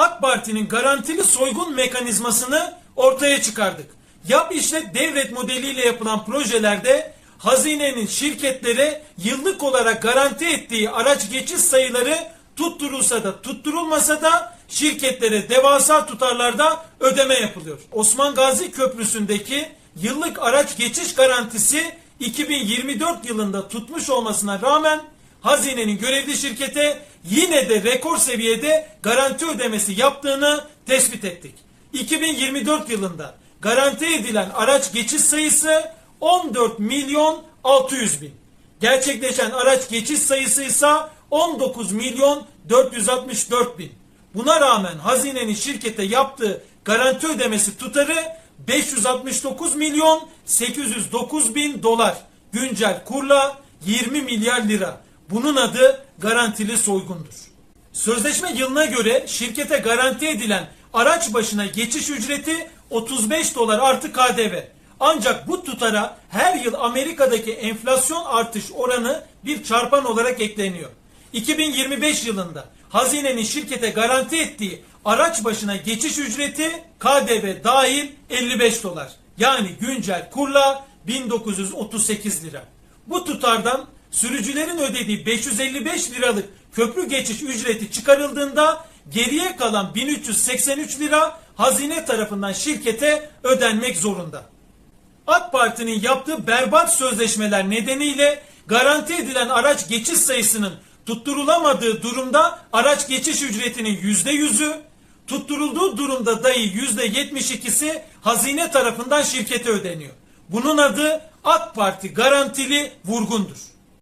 AK Parti'nin garantili soygun mekanizmasını ortaya çıkardık. Yap işlet devlet modeliyle yapılan projelerde hazinenin şirketlere yıllık olarak garanti ettiği araç geçiş sayıları tutturulsa da tutturulmasa da şirketlere devasa tutarlarda ödeme yapılıyor. Osman Gazi Köprüsü'ndeki yıllık araç geçiş garantisi 2024 yılında tutmuş olmasına rağmen hazinenin görevli şirkete yine de rekor seviyede garanti ödemesi yaptığını tespit ettik. 2024 yılında garanti edilen araç geçiş sayısı 14 milyon 600 bin. Gerçekleşen araç geçiş sayısı ise 19 milyon 464 bin. Buna rağmen hazinenin şirkete yaptığı garanti ödemesi tutarı 569 milyon 809 bin dolar. Güncel kurla 20 milyar lira. Bunun adı garantili soygundur. Sözleşme yılına göre şirkete garanti edilen araç başına geçiş ücreti 35 dolar artı KDV. Ancak bu tutara her yıl Amerika'daki enflasyon artış oranı bir çarpan olarak ekleniyor. 2025 yılında hazinenin şirkete garanti ettiği araç başına geçiş ücreti KDV dahil 55 dolar. Yani güncel kurla 1938 lira. Bu tutardan sürücülerin ödediği 555 liralık köprü geçiş ücreti çıkarıldığında geriye kalan 1383 lira hazine tarafından şirkete ödenmek zorunda. AK Parti'nin yaptığı berbat sözleşmeler nedeniyle garanti edilen araç geçiş sayısının tutturulamadığı durumda araç geçiş ücretinin yüzde yüzü, tutturulduğu durumda dahi yüzde yetmiş ikisi hazine tarafından şirkete ödeniyor. Bunun adı AK Parti garantili vurgundur.